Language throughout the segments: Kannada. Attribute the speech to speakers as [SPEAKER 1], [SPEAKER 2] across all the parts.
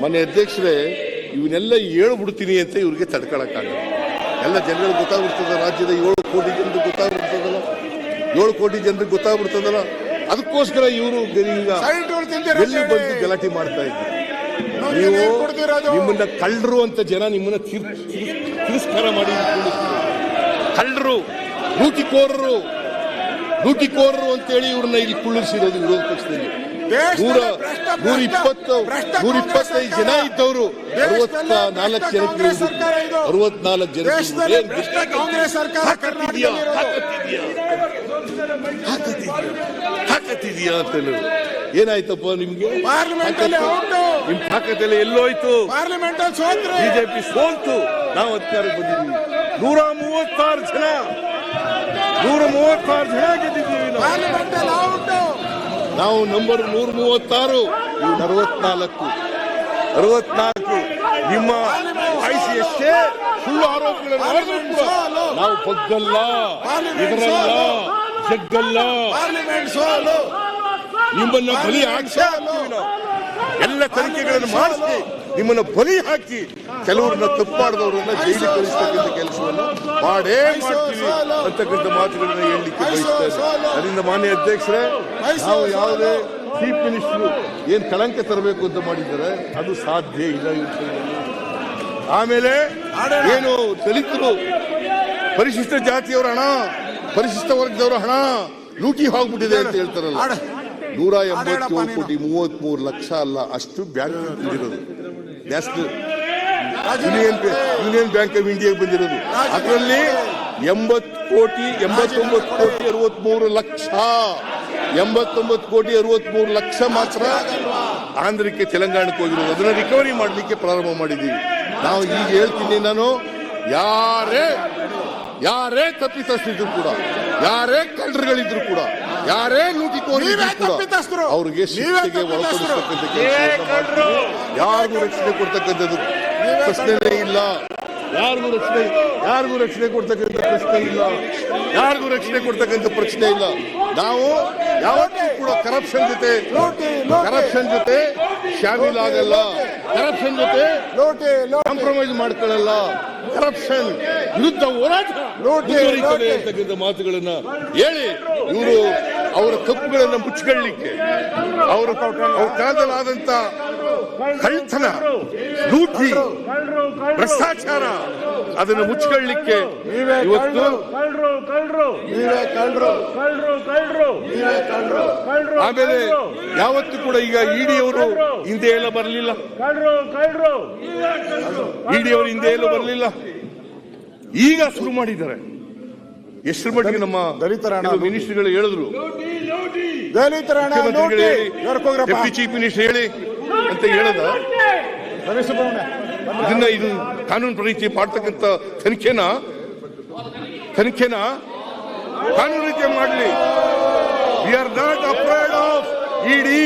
[SPEAKER 1] ಮನೆ ಅಧ್ಯಕ್ಷರೇ ಇವನ್ನೆಲ್ಲ ಹೇಳ್ಬಿಡ್ತೀನಿ ಅಂತ ಇವ್ರಿಗೆ ತಡ್ಕೊಳಕ್ಕಾಗಲ್ಲ. ಎಲ್ಲ ಜನಗಳಿಗೆ ಗೊತ್ತಾಗ್ಬಿಡ್ತದ ರಾಜ್ಯದ ಏಳು ಕೋಟಿ ಜನರಿಗೆ ಗೊತ್ತಾಗ್ಬಿಡ್ತದಲ್ಲ? ಏಳು ಕೋಟಿ ಜನರಿಗೆ ಗೊತ್ತಾಗ್ಬಿಡ್ತದಲ್ಲ? ಅದಕ್ಕೋಸ್ಕರ ಇವರು ಎಲ್ಲಿ ಬಂದು ಗಲಾಟೆ ಮಾಡ್ತಾ ಇದ್ದಾರೆ. ನೀವು? ನಿಮ್ಮನ್ನ ಕಳ್ಳರು ಅಂತ ಜನ ನಿಮ್ಮನ್ನ ತಿರ್- ತಿರ್- ತಿರಸ್ಕಾರ ಮಾಡಿ ಕಳ್ಳರು ಲೂಟಿಕೋರರು ಲೂಟಿಕೋರರು ಅಂತೇಳಿ ಇವ್ರನ್ನ ಇಲ್ಲಿ ಕುಳ್ಳಿಸಿರೋದು ವಿರೋಧ ಪಕ್ಷದಲ್ಲಿ. ನೂರ ನೂರ ಇಪ್ಪತ್ತು ನೂರ ಇಪ್ಪತ್ತೈದು ಜನ. ಇದ್ದವರು ಅರವತ್ತ ನಾಲ್ಕು ಜನಕ್ಕೆ. ಅರವತ್ನಾಲ್ಕು ಜನ ಹಾಕತ್ತಿದ್ಯಾ ಅಂತ. ಏನಾಯ್ತಪ್ಪ ನಿಮ್ಗೆ. ನಿಮ್ ತಾಕತ್ತೆಲ್ಲ ಎಲ್ಲೋಯ್ತು? ಬಿಜೆಪಿ ಸೋಲ್ತು. ನಾವು ಅಧಿಕಾರಕ್ಕೆ ಬಂದಿದ್ದೀವಿ. ನೂರ ಮೂವತ್ತಾರು ಜನ. ನೂರ ಮೂವತ್ತಾರು ಜನ ಗೆದ್ದಿದ್ದೀವಿ ನಾವು. ನಾವು ನಂಬರ್ ನೂರ ಮೂವತ್ತಾರು ಅರವತ್ನಾಲ್ಕು ಅರವತ್ನಾಲ್ಕು ನಿಮ್ಮ ಆಯ್ಸಿ ಎಷ್ಟೇ ಸುಳ್ಳು ಆರೋಪಗಳನ್ನು ನಾವು ಬಗ್ಗಲ್ಲ, ಇದರಲ್ಲ, ಜಗ್ಗಲ್ಲ. ನಿಮ್ಮನ್ನ ಬಲಿ ಹಾಕಿ ಎಲ್ಲ ತನಿಖೆಗಳನ್ನು ಮಾಡಿಸಿ ನಿಮ್ಮನ್ನ ಬಲಿ ಹಾಕಿ ಕೆಲವ್ರನ್ನ ತಪ್ಪು ಮಾಡಿದವರನ್ನ ಜೈಲಿಗೆ ಕಳಿಸ್ತಕ್ಕಂಥ ಕೆಲಸವನ್ನು ಮಾಡೇ ಮಾಡ್ತೀವಿ. ಅಂತಕ್ಕಂಥ ಮಾತುಗಳನ್ನ ಹೇಳಲಿಕ್ಕೆ ಬಯಸ್ತಾರೆ ಅದರಿಂದ ಮಾನ್ಯ ಅಧ್ಯಕ್ಷರೇ ನಾವು ಯಾವುದೇ ಚೀಫ್ ಮಿನಿಸ್ಟರ್ ಏನ್ ಕಳಂಕ ತರಬೇಕು ಅಂತ ಮಾಡಿದ್ದಾರೆ ಅದು ಸಾಧ್ಯ ಇಲ್ಲ ಆಮೇಲೆ ಏನು ದಲಿತರು ಪರಿಶಿಷ್ಟ ಜಾತಿಯವರ ಹಣ ಪರಿಶಿಷ್ಟ ವರ್ಗದವರ ಹಣ ಲೂಟಿ ಹೋಗ್ಬಿಟ್ಟಿದೆ ಅಂತ ಹೇಳ್ತಾರಲ್ಲ. ನೂರ ಎಂಬತ್ತೇಳು. ಕೋಟಿ ಮೂವತ್ತ್ ಮೂರು ಲಕ್ಷ ಅಲ್ಲ ಅಷ್ಟು bank national union union bank of ಇಂಡಿಯಾಗೆ ಬಂದಿರೋದು ಅದರಲ್ಲಿ ಎಂಬತ್ತು ಕೋಟಿ ಎಂಬತ್ತೊಂಬತ್ತು ಕೋಟಿ ಅರವತ್ಮೂರು ಲಕ್ಷ ಎಂಬತ್ತೊಂಬತ್ತು ಕೋಟಿ ಅರವತ್ಮೂರು ಲಕ್ಷ ಮಾತ್ರ ಆಂಧ್ರಕ್ಕೆ ತೆಲಂಗಾಣಕ್ಕೆ ಹೋಗಿರೋದು ಅದನ್ನ ರಿಕವರಿ ಮಾಡಲಿಕ್ಕೆ ಪ್ರಾರಂಭ ಮಾಡಿದ್ದೀವಿ ನಾವು ಈಗ ಹೇಳ್ತೀನಿ ನಾನು ಯಾರೇ ಯಾರೇ ತಪ್ಪಿತಸ್ಥಿದ್ರು ಕೂಡ ಯಾರೇ ಕಳ್ಳರುಗಳಿದ್ರು ಕೂಡ ಯಾರೇ ಲೂಟಿಕೋರಿದ್ರು. ಅವ್ರಿಗೆ ಶಿಕ್ಷೆಗೆ. ಒಳಪಡಿಸ್ತಕ್ಕಂಥ. ಯಾರಿಗೂ ರಕ್ಷಣೆ ಕೊಡ್ತಕ್ಕಂಥದ್ದು ಪ್ರಶ್ನೆನೇ ಇಲ್ಲ. ಯಾರಿಗೂ ರಕ್ಷಣೆ ಯಾರಿಗೂ ರಕ್ಷಣೆ ಕೊಡ್ತಕ್ಕಂಥ ಪ್ರಶ್ನೆ ಇಲ್ಲ. ಯಾರಿಗೂ ರಕ್ಷಣೆ ಕೊಡ್ತಕ್ಕಂಥ ಪ್ರಶ್ನೆ ಇಲ್ಲ. ನಾವು ಯಾವತ್ತೂ ಕೂಡ ಕರಪ್ಷನ್ ಜೊತೆ ಕರಪ್ಷನ್ ಜೊತೆ ಶಾಮೀಲ್ ಆಗಲ್ಲ. ಕರಪ್ಷನ್ ಜೊತೆ ಕಾಂಪ್ರಮೈಸ್ ಮಾಡ್ಕೊಳ್ಳಲ್ಲ. ಕರಪ್ಷನ್ ವಿರುದ್ಧ ಹೋರಾಟ ಮಾತುಗಳನ್ನ ಹೇಳಿ ಇವರು ಅವರ ತಪ್ಪುಗಳನ್ನ ಮುಚ್ಚಿಕೊಳ್ಳಲಿಕ್ಕೆ ಅವರ, ಅವ್ರ ಕಾಲದಲ್ಲಾದಂತ ಕಳ್ತನ ಲೂಟಿ ಭ್ರಷ್ಟಾಚಾರ ಅದನ್ನು
[SPEAKER 2] ಮುಚ್ಚಿಕೊಳ್ಳಲಿಕ್ಕೆ
[SPEAKER 1] ಇವತ್ತು ಆಮೇಲೆ ಯಾವತ್ತು ಕೂಡ ಈಗ ಇಡಿಯವರು ಹಿಂದೆ ಎಲ್ಲ ಬರಲಿಲ್ಲ. ಇಡಿಯವರು ಹಿಂದೆ ಎಲ್ಲ ಬರಲಿಲ್ಲ. ಈಗ ಶುರು ಮಾಡಿದ್ದಾರೆ. ಎಷ್ಟರ ಮಟ್ಟಿಗೆ ನಮ್ಮ
[SPEAKER 2] ದಲಿತರ
[SPEAKER 1] ಮಿನಿಸ್ಟ್ರಿಗಳು ಹೇಳಿದ್ರು.
[SPEAKER 2] ದಲಿತರ
[SPEAKER 1] ಚೀಫ್ ಮಿನಿಸ್ಟರ್ ಹೇಳಿ ಅಂತ ಹೇಳದ? ಇದನ್ನ ಇದು ಕಾನೂನು ಪ್ರೀತಿ ಮಾಡ್ತಕ್ಕಂಥ ತನಿಖೆನ? ತನಿಖೆನ? ಕಾನೂನು ರೀತಿ ಮಾಡಲಿ. We are not afraid of ED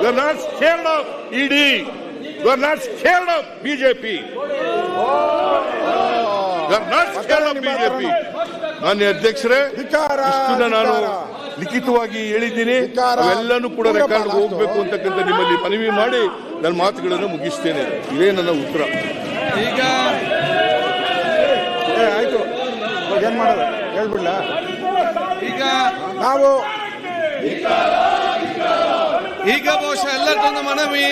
[SPEAKER 1] we are not scared of ED we are not scared of BJP we are not scared of BJP ಮಾನ್ಯ ಅಧ್ಯಕ್ಷರೇ ನಾನು. ಲಿಖಿತವಾಗಿ ಹೇಳಿದ್ದೀನಿ. ಅವೆಲ್ಲನೂ ಕೂಡ ರೆಕಾರ್ಡ್ ಹೋಗಬೇಕು ಅಂತಕ್ಕಂಥ ನಿಮ್ಮಲ್ಲಿ ಮನವಿ ಮಾಡಿ ನನ್ನ ಮಾತುಗಳನ್ನು ಮುಗಿಸ್ತೇನೆ. ಇದೇ ನನ್ನ ಉತ್ತರ.
[SPEAKER 3] ಈಗ
[SPEAKER 2] ಏ ಆಯ್ತು. ಏನ್ ಮಾಡೋದು? ಹೇಳ್ಬಿಡ್ಲ.
[SPEAKER 3] ಈಗ
[SPEAKER 2] ನಾವು
[SPEAKER 3] ಈಗ ಬಹುಶಃ ಎಲ್ಲರಿಗೊಂದು ಮನವಿ.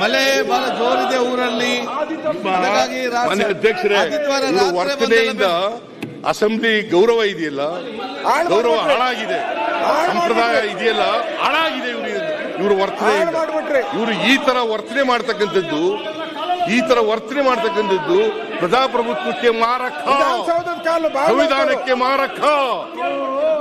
[SPEAKER 3] ಮಳೆ ಬಹಳ ಜೋರಿದೆ ಊರಲ್ಲಿ.
[SPEAKER 1] ಅಧ್ಯಕ್ಷರೇ ವರ್ತನೆಯಿಂದ ಅಸೆಂಬ್ಲಿ ಗೌರವ ಇದೆಯಲ್ಲ? ಗೌರವ ಹಾಳಾಗಿದೆ.
[SPEAKER 2] ಹಾಳ್
[SPEAKER 1] ಸಂಪ್ರದಾಯ. ಇದೆಯಲ್ಲ ಹಾಳಾಗಿದೆ ಇವರು ಇವರು.
[SPEAKER 2] ವರ್ತನೆ
[SPEAKER 1] ಇವರು ಈ ತರ ವರ್ತನೆ ಮಾಡ್ತಕ್ಕಂಥದ್ದು ಈ ತರ ವರ್ತನೆ ಮಾಡ್ತಕ್ಕಂಥದ್ದು ಪ್ರಜಾಪ್ರಭುತ್ವಕ್ಕೆ ಮಾರಕ. ಸಂವಿಧಾನಕ್ಕೆ ಮಾರಕ.